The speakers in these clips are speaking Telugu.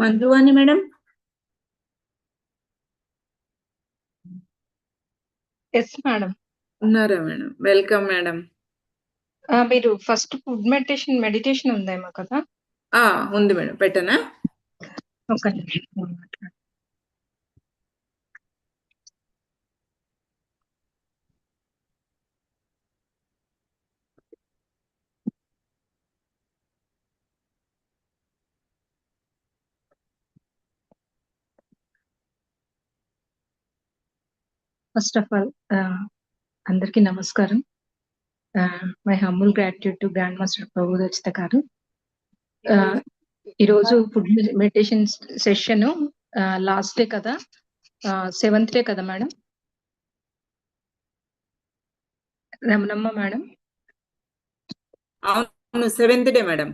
మంజువాణి మేడం? ఎస్ మేడం ఉన్నారా మేడం? వెల్కమ్ మేడం మీరు ఫస్ట్ ఫుడ్ మెడిటేషన్ మెడిటేషన్ ఉందేమో కదా? ఆ ఉంది మేడం. పెట్టనా? ఒక నిమిషం ఫస్ట్ ఆఫ్ ఆల్ అందరికీ నమస్కారం. My humble gratitude to grand master Prabhu Dachchita గారు. Uh, ఈరోజు food meditation session last day కదా? సెవెంత్ డే కదా మేడం రమణమ్మ మేడం అవును సెవెంత్ డే మేడం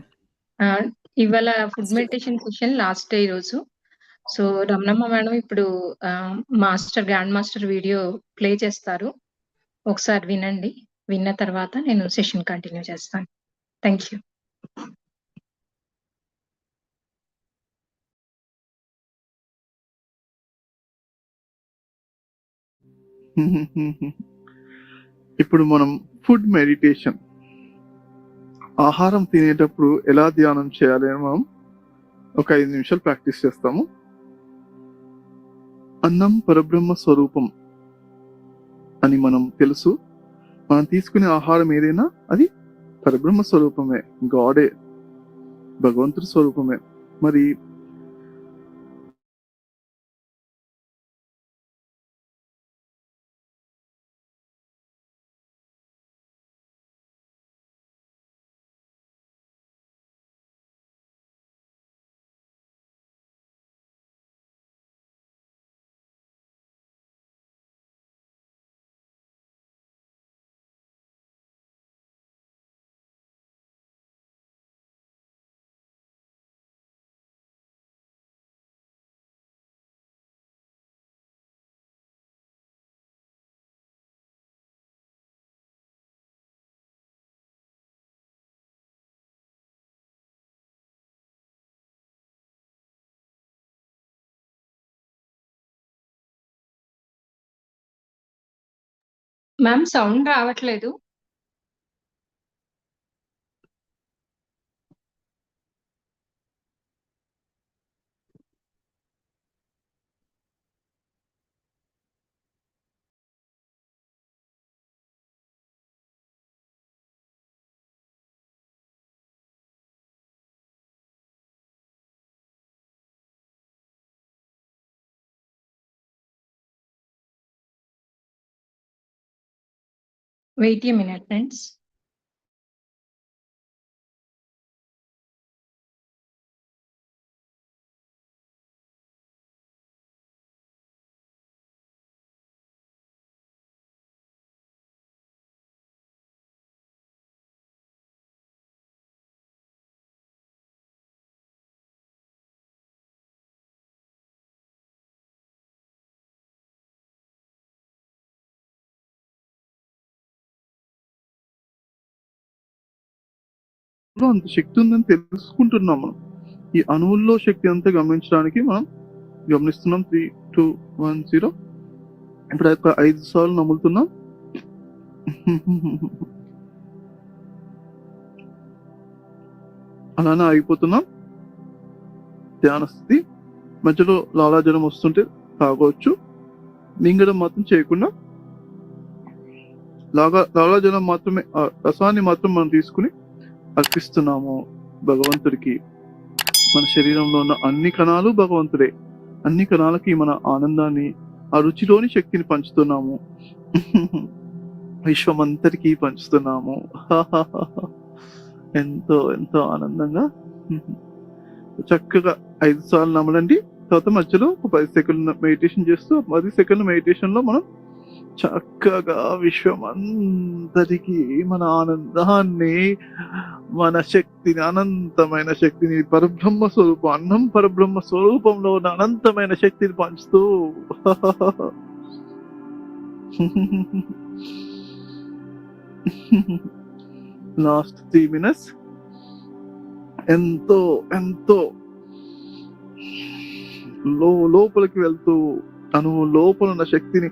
Uh, ఇవాళ food meditation session last day ఈరోజు. సో రమణమ్మ మేడం ఇప్పుడు master grand master video play చేస్తారు. ఒకసారి వినండి. విన్న తర్వాత నేను సెషన్ కంటిన్యూ చేస్తాను. Thank you. ఇప్పుడు మనం ఫుడ్ మెడిటేషన్ ఆహారం తినేటప్పుడు ఎలా ధ్యానం చేయాలి అని మనం ఒక ఐదు నిమిషాలు ప్రాక్టీస్ చేస్తాము. అన్నం పరబ్రహ్మ స్వరూపం అని మనం తెలుసు. మనం తీసుకునే ఆహారం ఏదైనా అది పరబ్రహ్మ స్వరూపమే. గాడే భగవంతుడి స్వరూపమే. మరి మ్యామ్ సౌండ్ రావట్లేదు. వెయిట్ ఏ మినిట్ ఫ్రెండ్స్ అంత శక్తి ఉందని తెలుసుకుంటున్నాం మనం. ఈ అణువుల్లో శక్తి అంతా గమనించడానికి మనం గమనిస్తున్నాం. Three two one zero. ఇప్పుడు ఒక ఐదు సార్లు నములుతున్నాం. అలానే ఆగిపోతున్నాం. ధ్యాన స్థితి మధ్యలో లాలాజలం వస్తుంటే తాగవచ్చు. మింగడం మాత్రం చేయకుండా. లాగా లాలాజలం మాత్రమే రసాన్ని మాత్రం మనం తీసుకుని అర్పిస్తున్నాము భగవంతుడికి. మన శరీరంలో ఉన్న అన్ని కణాలు భగవంతుడే. అన్ని కణాలకి మన ఆనందాన్ని ఆ రుచిలోని శక్తిని పంచుతున్నాము. విశ్వమంతటికి పంచుతున్నాము. ఎంతో ఎంతో ఆనందంగా. చక్కగా ఐదు సార్లు నమ్మలండి తర్వాత మధ్యలో ఒక పది సెకండ్లు మెడిటేషన్ చేస్తూ పది సెకండ్ల మెడిటేషన్లో మనం చక్కగా విశ్వం అందరికీ మన ఆనందాన్ని మన శక్తిని అనంతమైన శక్తిని పరబ్రహ్మ స్వరూపం అన్నం పరబ్రహ్మ స్వరూపంలో ఉన్న అనంతమైన శక్తిని పంచుతూ లాస్ట్ త్రీ మినిట్స్ ఎంతో ఎంతో లో లోపలికి వెళ్తూ తను లోపల ఉన్న శక్తిని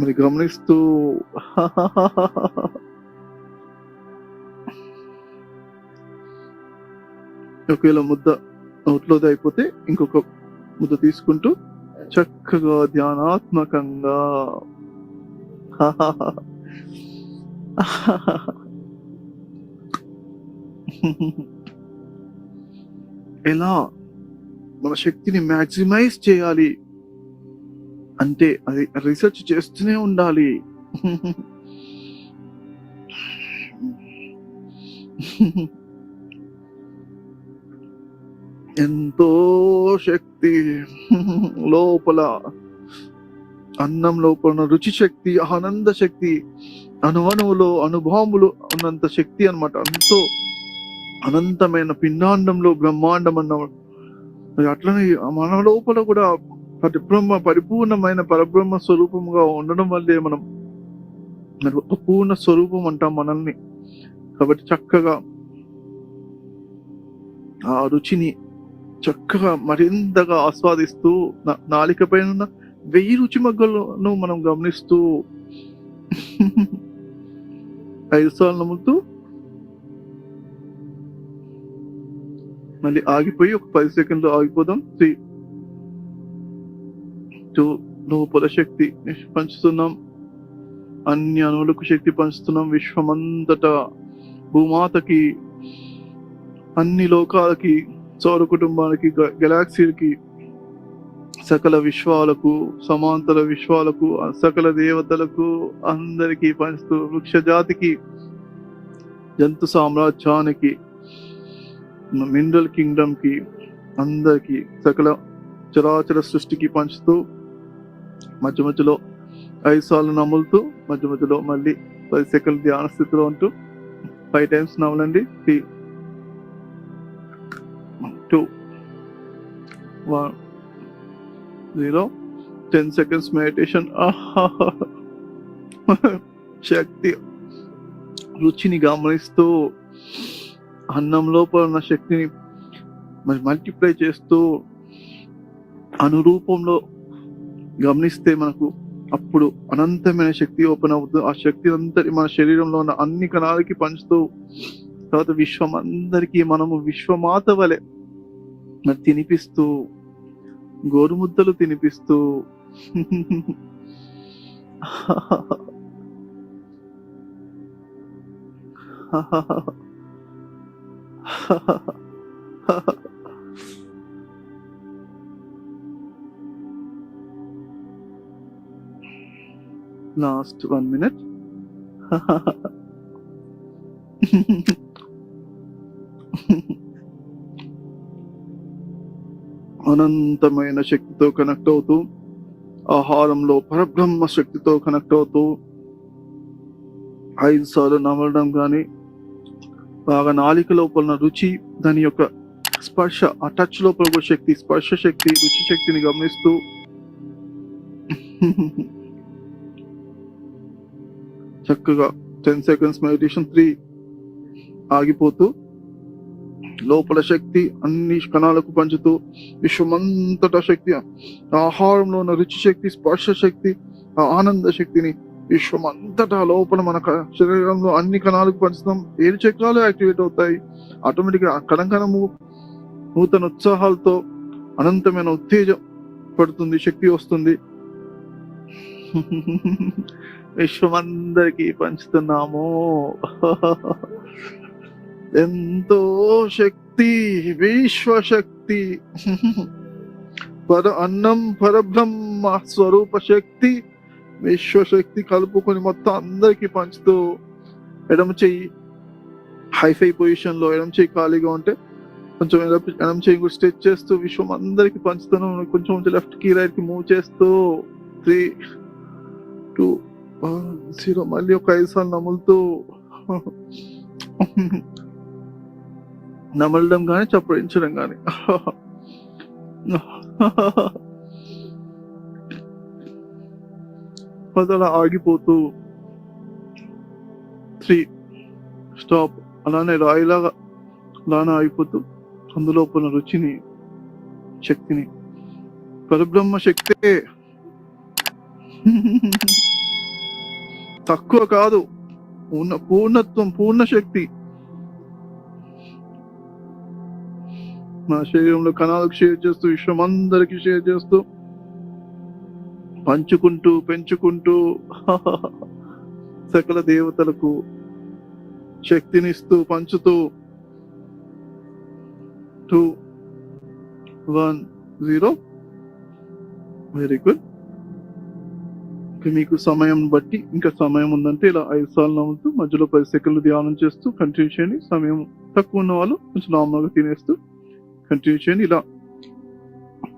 మరి గమనిస్తూ ఒకవేళ ముద్ద నోట్లోది అయిపోతే ఇంకొక ముద్ద తీసుకుంటూ చక్కగా ధ్యానాత్మకంగా. ఎలా? మన శక్తిని మ్యాక్సిమైజ్ చేయాలి. అంటే అది రీసెర్చ్ చేస్తూనే ఉండాలి. ఎంతో శక్తి లోపల అన్నం లోపల రుచి శక్తి ఆనంద శక్తి అణువణువులో అనుభవములు ఉన్నంత శక్తి అన్నమాట. ఎంతో అనంతమైన పిండాండంలో బ్రహ్మాండం అన్న అట్లనే మన లోపల కూడా పరిబ్రహ్మ పరిపూర్ణమైన పరబ్రహ్మ స్వరూపముగా ఉండడం వల్లే మనం మరి ఒక పూర్ణ స్వరూపం అంటాం మనల్ని. కాబట్టి చక్కగా ఆ రుచిని చక్కగా మరింతగా ఆస్వాదిస్తూ నాలిక పైన ఉన్న వెయ్యి రుచి మగ్గలను మనం గమనిస్తూ ఐదు సార్లు నమ్ముతూ మళ్ళీ ఆగిపోయి ఒక పది సెకండ్లు ఆగిపోదాం. త్రీ టూ నువ్వు శక్తి పంచుతున్నాం అన్ని అణువులకు శక్తి పంచుతున్నాం. విశ్వమంతటా భూమాతకి అన్ని లోకాలకి సౌర కుటుంబానికి గ- గెలాక్సీలకి సకల విశ్వాలకు సమాంతర విశ్వాలకు సకల దేవతలకు అందరికీ పంచుతూ వృక్ష జాతికి జంతు సామ్రాజ్యానికి మినరల్ కింగ్డమ్కి అందరికి సకల చరాచర సృష్టికి పంచుతూ మధ్య మధ్యలో ఐదు సార్లు నములుతూ మధ్య మధ్యలో మళ్ళీ పది సెకండ్లు ధ్యాన స్థితిలో ఉంటూ five times నమలండి. Three two one zero ten seconds meditation. శక్తి రుచిని గమనిస్తూ అన్నం లోపల ఉన్న శక్తిని మరి మల్టిప్లై చేస్తూ అనురూపంలో గమనిస్తే మనకు అప్పుడు అనంతమైన శక్తి ఓపెన్ అవుతుంది. ఆ శక్తి అంతటి మన శరీరంలో ఉన్న అన్ని కణాలకి పంచుతూ తర్వాత విశ్వం అందరికీ మనము విశ్వమాత వలె మరి తినిపిస్తూ గోరుముద్దలు తినిపిస్తూ లాస్ట్ వన్ మినిట్ అనంతమైన శక్తితో కనెక్ట్ అవుతూ ఆహారంలో పరబ్రహ్మ శక్తితో కనెక్ట్ అవుతూ ఐదు సార్లు నమలడం కానీ బాగా నాలిక లోపల ఉన్న రుచి దాని యొక్క స్పర్శ ఆ టచ్ లోపల శక్తి స్పర్శ శక్తి రుచి శక్తిని గమనిస్తూ చక్కగా టెన్ సెకండ్స్ మెడిటేషన్ త్రీ ఆగిపోతూ లోపల శక్తి అన్ని కణాలకు పంచుతూ విశ్వమంతటా శక్తి ఆహారంలో ఉన్న రుచి శక్తి స్పర్శ శక్తి ఆనంద శక్తిని విశ్వమంతటా లోపల మన శరీరంలో అన్ని కణాలకు పంచుతాం. ఏడు చక్రాలు యాక్టివేట్ అవుతాయి. ఆటోమేటిక్గా కణం కణము నూతన ఉత్సాహాలతో అనంతమైన ఉత్తేజం పడుతుంది శక్తి వస్తుంది. విశ్వమందరికీ పంచుతున్నాము. ఎంతో శక్తి విశ్వశక్తి. పర అన్నం పరబ్రహ్మ స్వరూప శక్తి విశ్వశక్తి కలుపుకొని మొత్తం అందరికీ పంచుతూ ఎడమ చెయ్యి హైఫై పొజిషన్లో ఎడమ చెయ్యి ఖాళీగా ఉంటే కొంచెం ఎడమ ఎడమ చెయ్యి కూడా స్ట్రెచ్ చేస్తూ విశ్వం అందరికీ పంచుతూ కొంచెం కొంచెం లెఫ్ట్ రైట్కి మూవ్ చేస్తూ త్రీ టూ జీరో మళ్ళీ ఒక ఐదు సార్లు నములుతూ నమలడం కానీ చప్పరించడం కానీ అలా ఆగిపోతూ త్రీ స్టాప్ అలానే రాయిలాగా అలానే ఆగిపోతూ అందులో ఉన్న రుచిని శక్తిని. పరబ్రహ్మ శక్తే తక్కువ కాదు. పూర్ణ పూర్ణత్వం పూర్ణ శక్తి మా శరీరంలో కణాలకు షేర్ చేస్తూ విశ్వం అందరికి షేర్ చేస్తూ పంచుకుంటూ పెంచుకుంటూ సకల దేవతలకు శక్తినిస్తూ పంచుతూ two one zero very good మీకు సమయం బట్టి ఇంకా సమయం ఉందంటే ఇలా ఐదు సార్లు నవ్వుతూ మధ్యలో పది సెకండ్లు ధ్యానం చేస్తూ కంటిన్యూ చేయండి. సమయం తక్కువ ఉన్న వాళ్ళు కొంచెం నార్మల్గా తినేస్తూ కంటిన్యూ చేయండి. ఇలా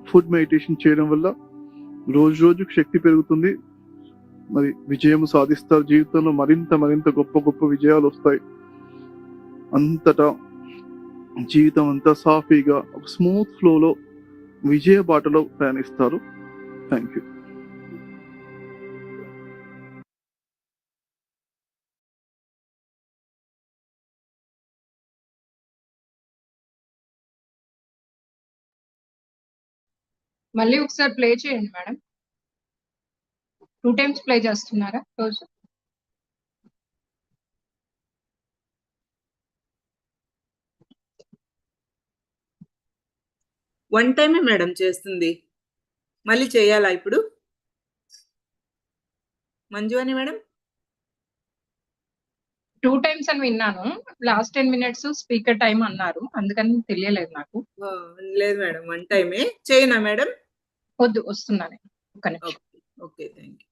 ఫుడ్ మెడిటేషన్ చేయడం వల్ల రోజు రోజుకు శక్తి పెరుగుతుంది. మరి విజయం సాధిస్తారు. జీవితంలో మరింత మరింత గొప్ప గొప్ప విజయాలు వస్తాయి. అంతటా జీవితం అంతా సాఫీగా ఒక స్మూత్ ఫ్లోలో విజయ బాటలో ప్రయాణిస్తారు. థ్యాంక్ యూ మళ్ళీ ఒకసారి ప్లే చేయండి మేడం. టూ టైమ్స్ ప్లే చేస్తున్నారా రోజు? వన్ టైమే మేడం చేస్తుంది? మళ్ళీ చేయాలా ఇప్పుడు? మంజు అని మేడం? టూ టైమ్స్ అని విన్నాను. Last ten minutes speaker time అన్నారు. అందుకని తెలియలేదు నాకు. లేదు మేడం. వన్ టైమే. చేయనా మేడం? వద్దు ఒక నిమిషం. ఓకే ఓకే థ్యాంక్ యూ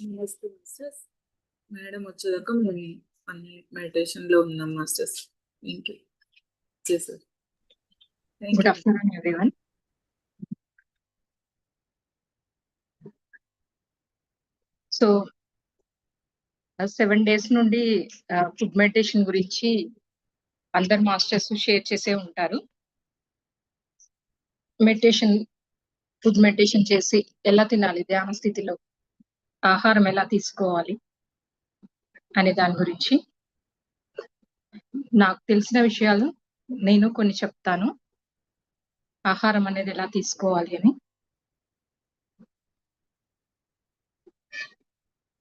నమస్తే మాస్టర్స్ మేడం వచ్చేదాకా మేము అన్ని మెడిటేషన్లో ఉన్నాం మాస్టర్స్ యూ చేశారు good afternoon everyone so seven days నుండి ఫుడ్ మెడిటేషన్ గురించి అందరు మాస్టర్స్ షేర్ చేసే ఉంటారు. మెడిటేషన్ ఫుడ్ మెడిటేషన్ చేసి ఎలా తినాలి ధ్యాన స్థితిలో? ఆహారం ఎలా తీసుకోవాలి అనే దాని గురించి. నాకు తెలిసిన విషయాలు నేను కొన్ని చెప్తాను. ఆహారం అనేది ఎలా తీసుకోవాలి అని.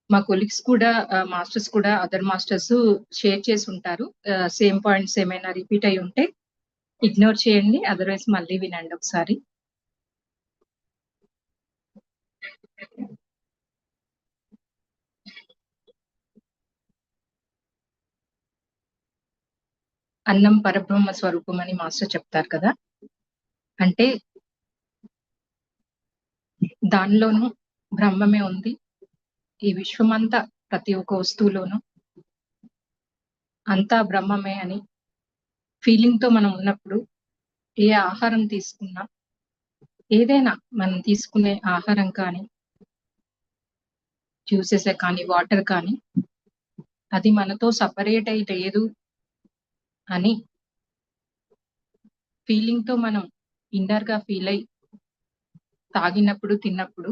మా కొలీగ్స్ కూడా మాస్టర్స్ కూడా అదర్ మాస్టర్స్ షేర్ చేసి ఉంటారు. సేమ్ పాయింట్స్ ఏమైనా రిపీట్ అయి ఉంటే ఇగ్నోర్ చేయండి. అదర్వైజ్ మళ్ళీ వినండి ఒకసారి. అన్నం పరబ్రహ్మ స్వరూపం అని మాస్టర్ చెప్తారు కదా. అంటే దానిలోనూ బ్రహ్మమే ఉంది. ఈ విశ్వమంతా ప్రతి ఒక్క వస్తువులోనూ అంతా బ్రహ్మమే అని ఫీలింగ్తో మనం ఉన్నప్పుడు ఏ ఆహారం తీసుకున్నా ఏదైనా మనం తీసుకునే ఆహారం కానీ జ్యూసెస్ కానీ వాటర్ కానీ అది మనతో సపరేట్ అయి లేదు అని ఫీలింగ్తో మనం ఇన్నర్గా ఫీల్ అయి తాగినప్పుడు తిన్నప్పుడు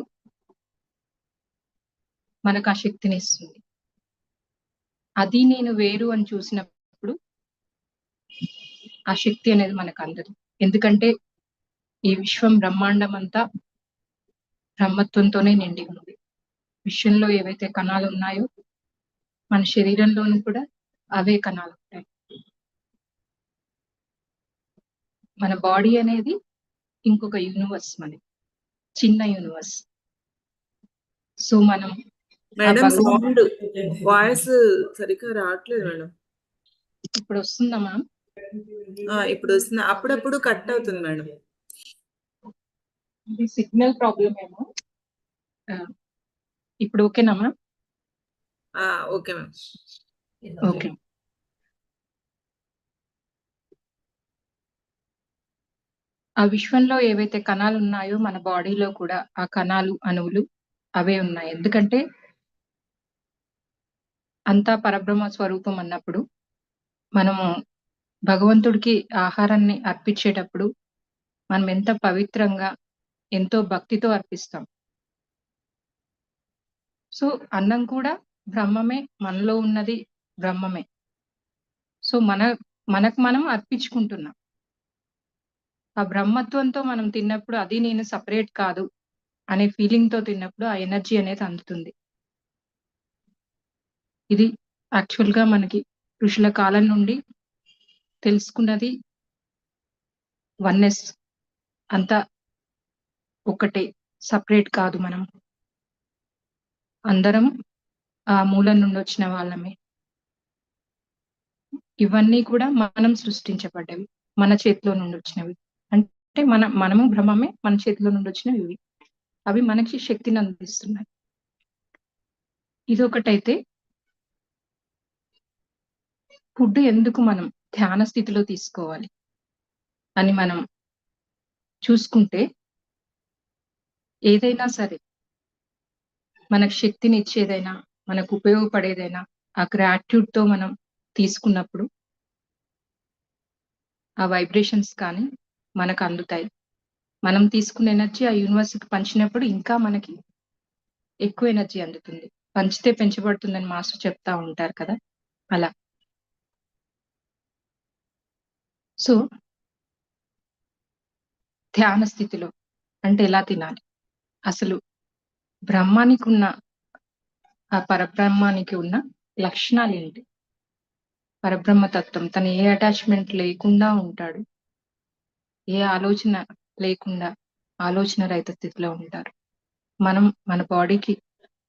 మనకు ఆ శక్తిని ఇస్తుంది. అది నేను వేరు అని చూసినప్పుడు ఆ శక్తి అనేది మనకు అందదు. ఎందుకంటే ఈ విశ్వం బ్రహ్మాండం అంతా బ్రహ్మత్వంతోనే నిండి ఉంది విశ్వంలో ఏవైతే కణాలు ఉన్నాయో మన శరీరంలోనూ కూడా అవే కణాలు ఉంటాయి. మన బాడీ అనేది ఇంకొక యూనివర్స్ మనది. చిన్న యూనివర్స్ సో మనం మేడం సౌండ్ వాయిస్ సరిగ్గా రావట్లేదు మేడం. ఇప్పుడు వస్తుందా ఆ, ఇప్పుడు వస్తుంది. అప్పుడప్పుడు కట్ అవుతుంది మేడం. ఇది సిగ్నల్ ప్రాబ్లం ఏమో. ఇప్పుడు ఓకేనా మ్యామ్? ఆ, ఓకే మ్యామ్. ఓకే. ఆ విశ్వంలో ఏవైతే కణాలు ఉన్నాయో మన బాడీలో కూడా ఆ కణాలు అణువులు అవే ఉన్నాయి. ఎందుకంటే అంతా పరబ్రహ్మ స్వరూపం అన్నప్పుడు మనము భగవంతుడికి ఆహారాన్ని అర్పించేటప్పుడు మనం ఎంత పవిత్రంగా ఎంతో భక్తితో అర్పిస్తాం. సో అన్నం కూడా బ్రహ్మమే మనలో ఉన్నది బ్రహ్మమే. సో మన మనకు మనం అర్పించుకుంటున్నాం. ఆ బ్రహ్మత్వంతో మనం తిన్నప్పుడు అది నేను సపరేట్ కాదు అనే ఫీలింగ్తో తిన్నప్పుడు ఆ ఎనర్జీ అనేది అందుతుంది. ఇది యాక్చువల్గా మనకి ఋషుల కాలం నుండి తెలుసుకున్నది వన్నెస్ అంతా ఒకటే సపరేట్ కాదు మనం. అందరం ఆ మూలం నుండి వచ్చిన వాళ్ళమే. ఇవన్నీ కూడా మనం సృష్టించబడ్డవి మన చేతిలో నుండి వచ్చినవి. అంటే మన మనము భ్రమమే మన చేతిలో నుండి వచ్చినవి ఇవి. అవి మనకి శక్తిని అందిస్తున్నాయి. ఇదొకటైతే ఫుడ్ ఎందుకు మనం ధ్యాన స్థితిలో తీసుకోవాలి అని మనం చూసుకుంటే ఏదైనా సరే మనకు శక్తిని ఇచ్చేదైనా మనకు ఉపయోగపడేదైనా ఆ గ్రాట్యూడ్తో మనం తీసుకున్నప్పుడు ఆ వైబ్రేషన్స్ కానీ మనకు అందుతాయి. మనం తీసుకున్న ఎనర్జీ ఆ యూనివర్స్కి పంచినప్పుడు ఇంకా మనకి ఎక్కువ ఎనర్జీ అందుతుంది. పంచితే పెంచబడుతుందని మాస్టర్ చెప్తా ఉంటారు కదా. అలా. సో ధ్యాన స్థితిలో అంటే ఎలా తినాలి? అసలు బ్రహ్మానికి ఉన్న ఆ పరబ్రహ్మానికి ఉన్న లక్షణాలు ఏంటి? పరబ్రహ్మ తత్వం తను ఏ అటాచ్మెంట్ లేకుండా ఉంటాడు. ఏ ఆలోచన లేకుండా ఆలోచన రహిత స్థితిలో ఉంటారు. మనం మన బాడీకి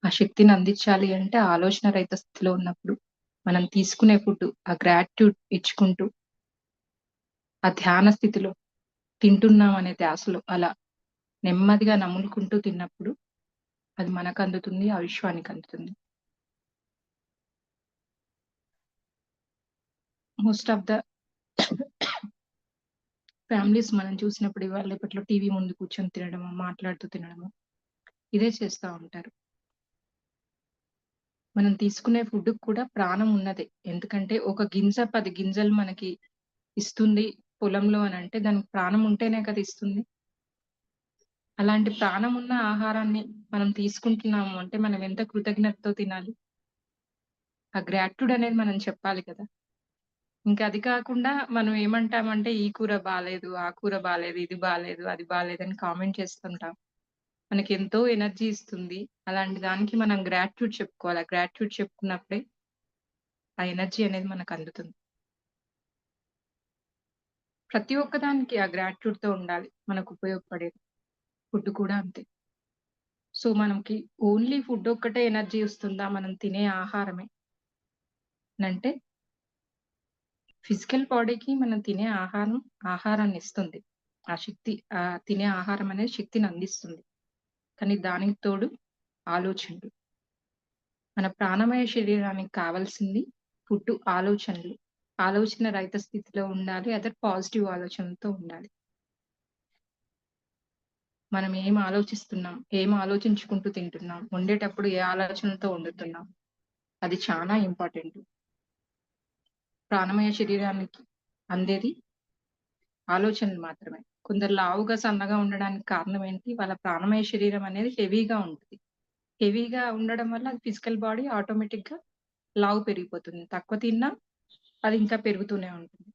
ఆ శక్తిని అందించాలి అంటే ఆలోచన రహిత స్థితిలో ఉన్నప్పుడు మనం తీసుకునే ఫుడ్ ఆ గ్రాట్యూడ్ ఇచ్చుకుంటూ ఆ ధ్యాన స్థితిలో తింటున్నాం అనే ధ్యాసలో అలా నెమ్మదిగా నములుకుంటూ తిన్నప్పుడు అది మనకు అందుతుంది ఆ విశ్వానికి అందుతుంది. మోస్ట్ ఆఫ్ ద ఫ్యామిలీస్ మనం చూసినప్పుడు ఇవాళ ఇప్పట్లో టీవీ ముందు కూర్చొని తినడము మాట్లాడుతూ తినడము ఇదే చేస్తూ ఉంటారు. మనం తీసుకునే ఫుడ్ కూడా ప్రాణం ఉన్నదే. ఎందుకంటే ఒక గింజ పది గింజలు మనకి ఇస్తుంది పొలంలో అని అంటే దానికి ప్రాణం ఉంటేనే కదా ఇస్తుంది. అలాంటి ప్రాణం ఉన్న ఆహారాన్ని మనం తీసుకుంటున్నాము అంటే మనం ఎంత కృతజ్ఞతతో తినాలి? ఆ గ్రాట్యుడ్ అనేది మనం చెప్పాలి కదా. ఇంకా అది కాకుండా మనం ఏమంటామంటే ఈ కూర బాగాలేదు ఆ కూర బాగాలేదు ఇది బాగాలేదు అది బాగాలేదు అని కామెంట్ చేస్తుంటాం. మనకి ఎంతో ఎనర్జీ ఇస్తుంది. అలాంటి దానికి మనం గ్రాట్యూడ్ చెప్పుకోవాలి. ఆ గ్రాట్యూడ్ చెప్పుకున్నప్పుడే ఆ ఎనర్జీ అనేది మనకు అందుతుంది. ప్రతి ఒక్కదానికి ఆ గ్రాట్యూడ్తో ఉండాలి. మనకు ఉపయోగపడేది ఫుడ్ కూడా అంతే. సో మనకి ఓన్లీ ఫుడ్ ఒక్కటే ఎనర్జీ ఇస్తుందా? మనం తినే ఆహారమే. అంటే ఫిజికల్ బాడీకి మనం తినే ఆహారం ఆహారాన్ని ఇస్తుంది. ఆ శక్తి ఆ తినే ఆహారం అనేది శక్తిని అందిస్తుంది. కానీ దానికి తోడు ఆలోచనలు. మన ప్రాణమయ శరీరానికి కావాల్సింది ఫుడ్ ఆలోచనలు. ఆలోచన రహిత స్థితిలో ఉండాలి అదర్ పాజిటివ్ ఆలోచనలతో ఉండాలి. మనం ఏం ఆలోచిస్తున్నాం ఏం ఆలోచించుకుంటూ తింటున్నాం వండేటప్పుడు ఏ ఆలోచనతో వండుతున్నాం అది చాలా ఇంపార్టెంట్. ప్రాణమయ శరీరానికి అందేది? ఆలోచనలు మాత్రమే. కొందరు లావుగా సన్నగా ఉండడానికి కారణం ఏంటి? వాళ్ళ ప్రాణమయ శరీరం అనేది హెవీగా ఉంటుంది. హెవీగా ఉండడం వల్ల అది ఫిజికల్ బాడీ ఆటోమేటిక్గా లావు పెరిగిపోతుంది. తక్కువ తిన్నా అది ఇంకా పెరుగుతూనే ఉంటుంది.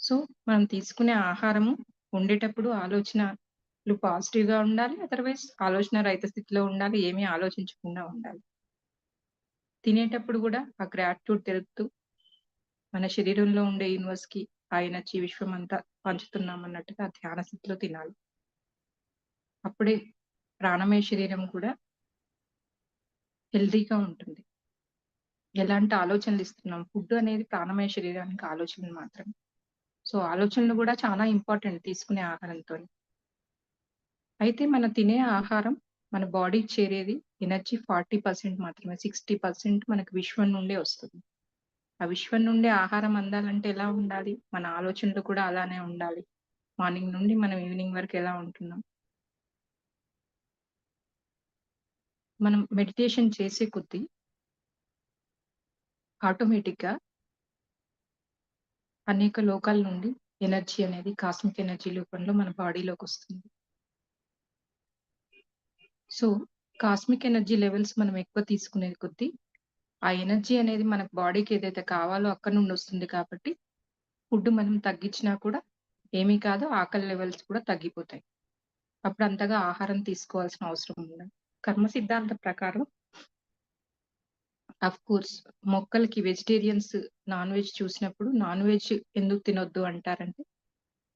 సో మనం తీసుకునే ఆహారము ఉండేటప్పుడు ఆలోచనలు పాజిటివ్గా ఉండాలి. అదర్వైజ్ ఆలోచన రైత స్థితిలో ఉండాలి. ఏమీ ఆలోచించకుండా ఉండాలి. తినేటప్పుడు కూడా ఆ గ్రాట్యూడ్ తెలుపుతూ మన శరీరంలో ఉండే యూనివర్స్కి ఆయన ఎనర్జీ విశ్వం అంతా పంచుతున్నాం అన్నట్టుగా ధ్యాన స్థితిలో తినాలి. అప్పుడే ప్రాణమయ శరీరం కూడా హెల్దీగా ఉంటుంది. ఎలాంటి ఆలోచనలు ఇస్తున్నాం? ఫుడ్ అనేది ప్రాణమయ శరీరానికి ఆలోచనలు మాత్రమే. సో ఆలోచనలు కూడా చాలా ఇంపార్టెంట్ తీసుకునే ఆహారంతో అయితే మనం తినే ఆహారం మన బాడీకి చేరేది ఎనర్జీ ఫార్టీ పర్సెంట్ మాత్రమే సిక్స్టీ పర్సెంట్ మనకు విశ్వం నుండే వస్తుంది. ఆ విశ్వం నుండి ఆహారం అందాలంటే ఎలా ఉండాలి? మన ఆలోచనలు కూడా అలానే ఉండాలి. మార్నింగ్ నుండి మనం ఈవినింగ్ వరకు ఎలా ఉంటున్నాం? మనం మెడిటేషన్ చేసే కొద్దీ ఆటోమేటిక్గా అనేక లోకాల నుండి ఎనర్జీ అనేది కాస్మిక్ ఎనర్జీ రూపంలో మన బాడీలోకి వస్తుంది. సో కాస్మిక్ ఎనర్జీ లెవెల్స్ మనం ఎక్కువ తీసుకునే కొద్దీ ఆ ఎనర్జీ అనేది మన బాడీకి ఏదైతే కావాలో అక్కడ నుండి వస్తుంది కాబట్టి ఫుడ్ మనం తగ్గించినా కూడా ఏమీ కాదు ఆకలి లెవెల్స్ కూడా తగ్గిపోతాయి. అప్పుడు అంతగా ఆహారం తీసుకోవాల్సిన అవసరం ఉండదు. కర్మ సిద్ధాంత ప్రకారం అఫ్ కోర్స్ మొక్కలకి వెజిటేరియన్స్ నాన్ వెజ్ చూసినప్పుడు నాన్ వెజ్ ఎందుకు తినొద్దు అంటారంటే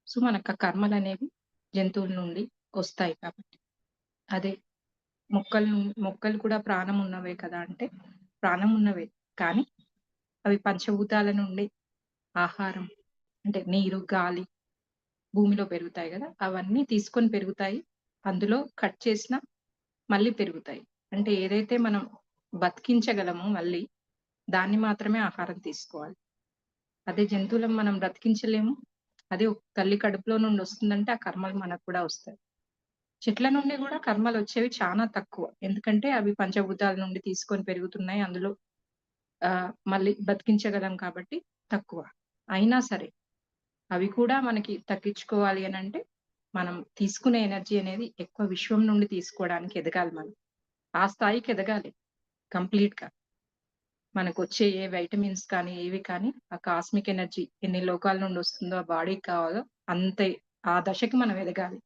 సో మనకు ఆ కర్మలు అనేవి జంతువుల నుండి వస్తాయి కాబట్టి. అదే మొక్కలు మొక్కలు కూడా ప్రాణం ఉన్నవే కదా అంటే ప్రాణం ఉన్నవే కానీ అవి పంచభూతాల నుండి ఆహారం అంటే నీరు గాలి భూమిలో పెరుగుతాయి కదా అవన్నీ తీసుకొని పెరుగుతాయి. అందులో కట్ చేసిన మళ్ళీ పెరుగుతాయి. అంటే ఏదైతే మనం బతికించగలమో మళ్ళీ దాన్ని మాత్రమే ఆహారం తీసుకోవాలి. అదే జంతువులను మనం బ్రతికించలేము. అదే తల్లి కడుపులో నుండి వస్తుందంటే ఆ కర్మలు మనకు కూడా వస్తాయి. చెట్ల నుండి కూడా కర్మలు వచ్చేవి చాలా తక్కువ. ఎందుకంటే అవి పంచభూతాల నుండి తీసుకొని పెరుగుతున్నాయి. అందులో ఆ మళ్ళీ బతికించగలం కాబట్టి తక్కువ. అయినా సరే అవి కూడా మనకి తగ్గించుకోవాలి అని అంటే మనం తీసుకునే ఎనర్జీ అనేది ఎక్కువ విశ్వం నుండి తీసుకోవడానికి ఎదగాలి మనం. ఆ స్థాయికి ఎదగాలి. కంప్లీట్గా మనకు వచ్చే ఏ వైటమిన్స్ కానీ ఏవి కానీ ఆ కాస్మిక్ ఎనర్జీ ఎన్ని లోకాల నుండి వస్తుందో ఆ బాడీకి కావాలో అంతే ఆ దశకి మనం ఎదగాలి.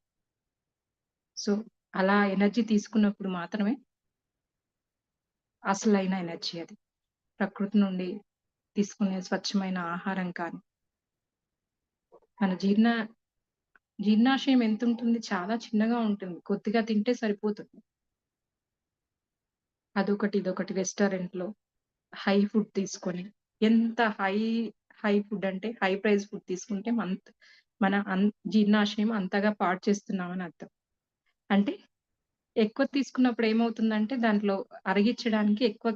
సో అలా ఎనర్జీ తీసుకున్నప్పుడు మాత్రమే అసలైన ఎనర్జీ అది. ప్రకృతి నుండి తీసుకునే స్వచ్ఛమైన ఆహారం కానీ మన జీర్ణ జీర్ణాశయం ఎంత ఉంటుంది చాలా చిన్నగా ఉంటుంది. కొద్దిగా తింటే సరిపోతుంది. అదొకటి ఇదొకటి రెస్టారెంట్లో హై ఫుడ్ తీసుకొని ఎంత హై హై ఫుడ్ అంటే హై ప్రైస్ ఫుడ్ తీసుకుంటే మన మన అన్ జీర్ణాశయం అంతగా పాడు చేస్తున్నామని అర్థం. అంటే ఎక్కువ తీసుకున్నప్పుడు ఏమవుతుందంటే దాంట్లో అరిగించడానికి ఎక్కువ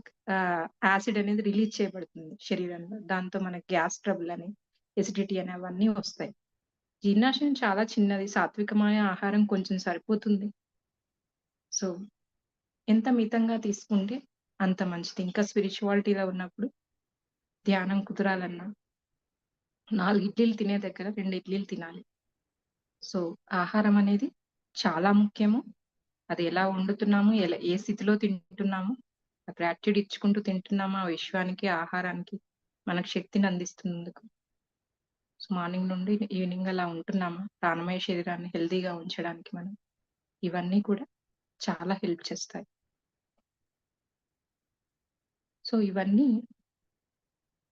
యాసిడ్ అనేది రిలీజ్ చేయబడుతుంది శరీరంలో. దాంతో మనకి గ్యాస్ ట్రబుల్ అని ఎసిడిటీ అని అవన్నీ వస్తాయి. జీర్ణాశయం చాలా చిన్నది. సాత్వికమైన ఆహారం కొంచెం సరిపోతుంది. సో ఎంత మితంగా తీసుకుంటే అంత మంచిది. ఇంకా స్పిరిచువాలిటీలో ఉన్నప్పుడు ధ్యానం కుదరాలన్నా నాలుగు ఇడ్లీలు తినే దగ్గర రెండు ఇడ్లీలు తినాలి. సో ఆహారం అనేది చాలా ముఖ్యము. అది ఎలా వండుతున్నాము ఎలా ఏ స్థితిలో తింటున్నాము గ్రాట్యూడ్ ఇచ్చుకుంటూ తింటున్నాము ఆ విశ్వానికి ఆహారానికి మనకు శక్తిని అందిస్తున్నందుకు. సో మార్నింగ్ నుండి ఈవినింగ్ అలా ఉంటున్నాము. ప్రాణమయ శరీరాన్ని హెల్దీగా ఉంచడానికి మనం. ఇవన్నీ కూడా చాలా హెల్ప్ చేస్తాయి. సో ఇవన్నీ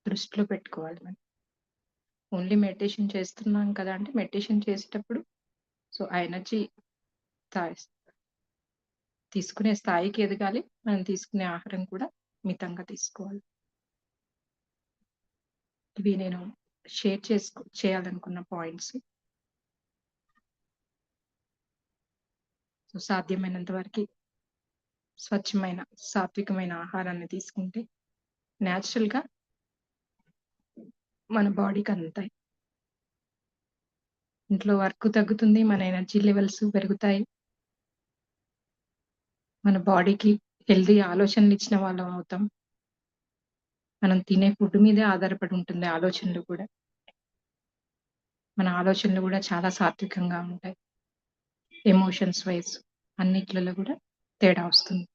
దృష్టిలో పెట్టుకోవాలి మనం. ఓన్లీ మెడిటేషన్ చేస్తున్నాం కదా అంటే మెడిటేషన్ చేసేటప్పుడు సో ఆ ఎనర్జీ తీసుకునే స్థాయికి ఎదగాలి. మనం తీసుకునే ఆహారం కూడా మితంగా తీసుకోవాలి. ఇవి నేను షేర్ చేసుకో చేయాలనుకున్న పాయింట్స్. సో సాధ్యమైనంత వరకు స్వచ్ఛమైన సాత్వికమైన ఆహారాన్ని తీసుకుంటే న్యాచురల్గా మన బాడీకి అందుతాయి ఇంట్లో వర్క్ తగ్గుతుంది మన ఎనర్జీ లెవెల్స్ పెరుగుతాయి. మన బాడీకి హెల్దీ ఆలోచనలు ఇచ్చిన వాళ్ళం అవుతాం. మనం తినే ఫుడ్ మీదే ఆధారపడి ఉంటుంది ఆలోచనలు కూడా. మన ఆలోచనలు కూడా చాలా సాత్వికంగా ఉంటాయి. ఎమోషన్స్ వైజ్ అన్నిట్లలో కూడా తేడా వస్తుంది.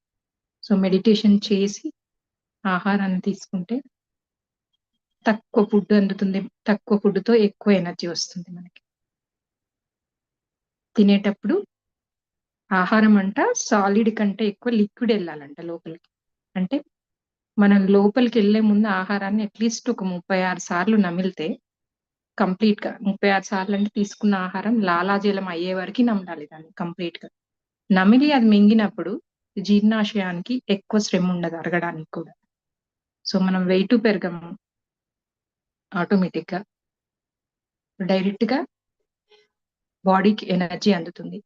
సో మెడిటేషన్ చేసి ఆహారాన్ని తీసుకుంటే తక్కువ ఫుడ్ అందుతుంది తక్కువ ఫుడ్తో ఎక్కువ ఎనర్జీ వస్తుంది మనకి. తినేటప్పుడు ఆహారం అంట సాలిడ్ కంటే ఎక్కువ లిక్విడ్ వెళ్ళాలంట లోపలికి. అంటే మనం లోపలికి వెళ్ళే ముందు ఆహారాన్ని అట్లీస్ట్ ఒక ముప్పై ఆరు సార్లు నమిలితే కంప్లీట్గా ముప్పై ఆరు సార్లు అంటే తీసుకున్న ఆహారం లాలాజలం అయ్యే వరకు నమలాలి దాన్ని కంప్లీట్గా. నమిలి అది మింగినప్పుడు జీర్ణాశయానికి ఎక్కువ శ్రమ ఉండదు అరగడానికి కూడా. సో మనం వెయిట్ పెరగము ఆటోమేటిక్గా డైరెక్ట్గా బాడీకి ఎనర్జీ అందుతుంది.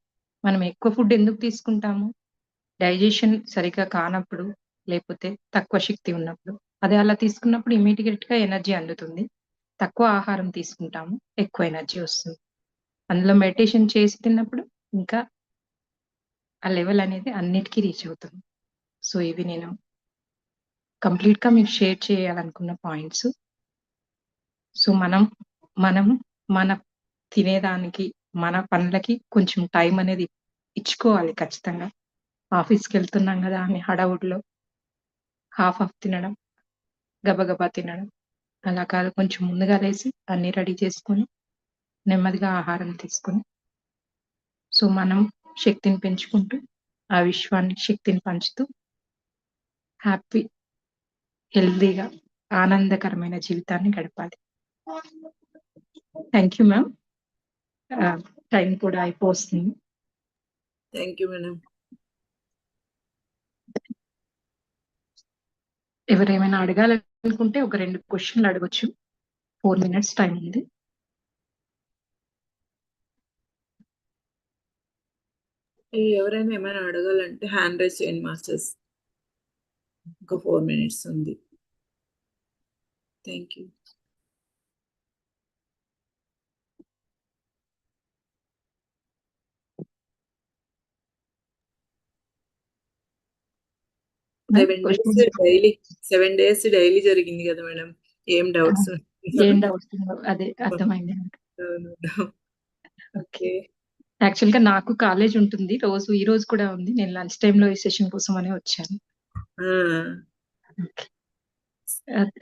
మనం ఎక్కువ ఫుడ్ ఎందుకు తీసుకుంటాము? డైజెషన్ సరిగ్గా కానప్పుడు లేకపోతే తక్కువ శక్తి ఉన్నప్పుడు అదే అలా తీసుకున్నప్పుడు ఇమీడియట్గా ఎనర్జీ అందుతుంది. తక్కువ ఆహారం తీసుకుంటాము ఎక్కువ ఎనర్జీ వస్తుంది. అందులో మెడిటేషన్ చేసి తిన్నప్పుడు ఇంకా ఆ లెవెల్ అనేది అన్నిటికీ రీచ్ అవుతుంది. సో ఇవి నేను కంప్లీట్గా మీకు షేర్ చేయాలనుకున్న పాయింట్స్ సో మనం మనం మన తినేదానికి మన పనులకి కొంచెం టైం అనేది ఇచ్చుకోవాలి ఖచ్చితంగా. ఆఫీస్కి వెళ్తున్నాం కదా అని హడావుడిలో. హాఫ్ హాఫ్ తినడం గబగబా తినడం. అలా కాదు కొంచెం ముందుగా లేసి అన్ని రెడీ చేసుకొని నెమ్మదిగా ఆహారం తీసుకొని. సో మనం శక్తిని పెంచుకుంటూ ఆ విశ్వానికి శక్తిని పంచుతూ హ్యాపీ హెల్దీగా ఆనందకరమైన జీవితాన్ని గడపాలి. థ్యాంక్ యూ మ్యామ్ టైం కూడా అయిపోతుంది. Thank you madam. ఎవరేమైనా అడగాలనుకుంటే ఒక రెండు క్వశ్చన్లు అడగొచ్చు. ఫోర్ మినిట్స్ టైం ఉంది. ఎవరైనా ఏమైనా అడగాలంటే హ్యాండ్ రైస్ చేయండి మాస్టర్స్. ఒక ఫోర్ మినిట్స్ ఉంది. Thank you. Seven days daily seven days daily జరిగింది కదా మేడం? ఏం డౌట్స్ ఏం డౌట్స్ అదే అర్థమైంది ఓకే. యాక్చువల్గా నాకు కాలేజ్ ఉంటుంది. రోజు ఈ రోజు కూడా ఉంది. నేను లంచ్ టైమ్లో ఈ సెషన్ కోసం అనే వచ్చాను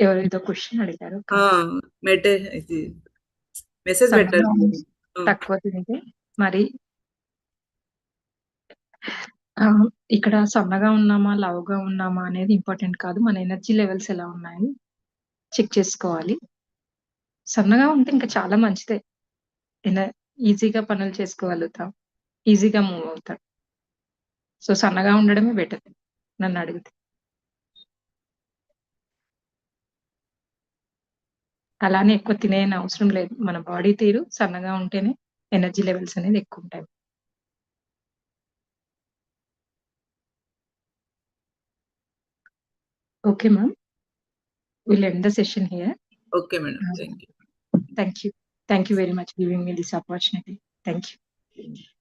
ఎవరు ఏదో క్వశ్చన్ అడిగారు. మెసేజ్ పెట్టారు. తక్కువ తింటే మరి ఆ, ఇక్కడ సన్నగా ఉన్నామా లావుగా ఉన్నామా అనేది ఇంపార్టెంట్ కాదు. మన ఎనర్జీ లెవెల్స్ ఎలా ఉన్నాయి చెక్ చేసుకోవాలి. సన్నగా ఉంటే ఇంకా చాలా మంచిదే. ఎన- ఈజీగా పనులు చేసుకోగలుగుతాం. ఈజీగా మూవ్ అవుతాం. సో సన్నగా ఉండడమే బెటర్ నన్ను అడిగితే. అలానే ఎక్కువ తినే అవసరం లేదు. మన బాడీ తీరు సన్నగా ఉంటేనే ఎనర్జీ లెవెల్స్ అనేది Okay, ma'am. We'll end the session here. Okay, madam. Uh, thank you. Thank you. Thank you very much for giving me this opportunity. Thank you. Thank you.